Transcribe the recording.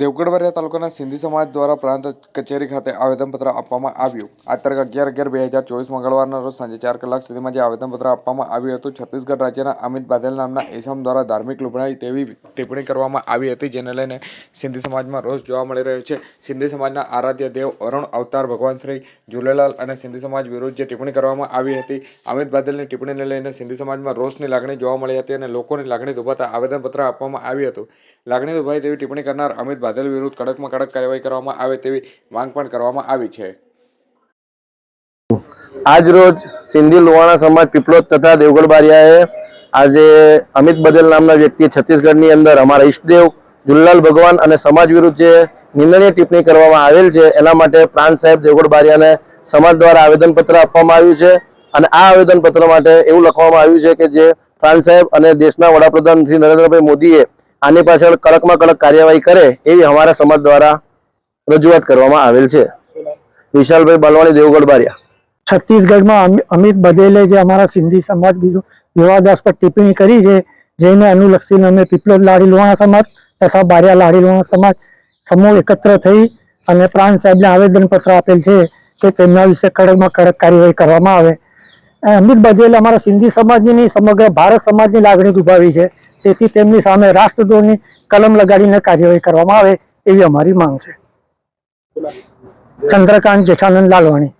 દેવગઢ તાલુકાના સિંધી સમાજ દ્વારા પ્રાંત કચેરી ખાતે આવેદનપત્ર આપવામાં આવ્યું. આ તારીખ અગિયાર અગિયાર બે હજાર ચોવીસ મંગળવારના રોજ સાંજે ચાર કલાક સુધીમાં જે આવેદનપત્ર આપવામાં આવ્યું હતું, છત્તીસગઢ રાજ્યના અમિત બાદલ નામના એસમ દ્વારા ધાર્મિક લુભણાઈ તેવી ટિપ્પણી કરવામાં આવી હતી, જેને લઈને સિંધી સમાજમાં રોષ જોવા મળી રહ્યો છે. સિંધી સમાજના આરાધ્ય દેવ અરુણ, અવતાર ભગવાન શ્રી ઝૂલેલાલ અને સિંધી સમાજ વિરુદ્ધ જે ટિપ્પણી કરવામાં આવી હતી, અમિત બાદલની ટિપ્પણીને લઈને સિંધી સમાજમાં રોષની લાગણી જોવા મળી હતી અને લોકોની લાગણી દુભાતા આવેદનપત્ર આપવામાં આવ્યું હતું. લાગણી દુભાઈ તેવી ટિપ્પણી કરનાર અમિત બાદલ વિરુદ્ધ કડકમાં કડક કાર્યવાહી કરવામાં આવે તેવી માંગ પણ કરવામાં આવી છે. આજ રોજ સિંધી લુવાણા સમાજ પીપલોદ તથા દેવગઢ બારિયાએ આજે અમિત બદલ નામના વ્યક્તિએ છત્તીસગઢની અંદર અમારા ઈષ્ટદેવ, જુલ્લાલ ભગવાન અને સમાજ વિરુદ્ધ જે નિંદનીય ટિપ્પણી કરવામાં આવેલ છે, એના માટે પ્રાંત સાહેબ દેવગઢ બારિયાને સમાજ દ્વારા આવેદનપત્ર આપવામાં આવ્યું છે અને આ આવેદનપત્ર માટે એવું લખવામાં આવ્યું છે કે જે પ્રાંત સાહેબ અને દેશના વડાપ્રધાન શ્રી નરેન્દ્રભાઈ મોદીએ આની પાછળ કડકમાં કડક કાર્યવાહી કરે એવી અમારા સમાજ દ્વારા રજૂઆત કરવામાં આવેલ છે. વિશાલભાઈ બલવાણી, દેવગઢ બારિયા. છત્તીસગઢમાં અમિત બધેલે જે અમારા સિંધી સમાજ બીજું વિવાદાસ પર ટિપ્પણી કરી છે, જેને અનુલક્ષીને અમે પીપલોદ લાડી લોહાણા સમાજ તથા બારિયા લાડી લોહાણા સમાજ સમૂહ એકત્ર થઈ અને પ્રાંત સાહેબને આવેદનપત્ર આપેલ છે કે તેમના વિશે કડકમાં કડક કાર્યવાહી કરવામાં આવે. અમિત બધેલે અમારા સિંધી સમાજની સમગ્ર ભારત સમાજની લાગણી દુભાવી છે. તેથી તેમની સામે રાષ્ટ્રદ્રોહની કલમ લગાડીને કાર્યવાહી કરવામાં આવે એવી અમારી માંગ છે. ચંદ્રકાંત જેઠાનંદ લાલવાણી.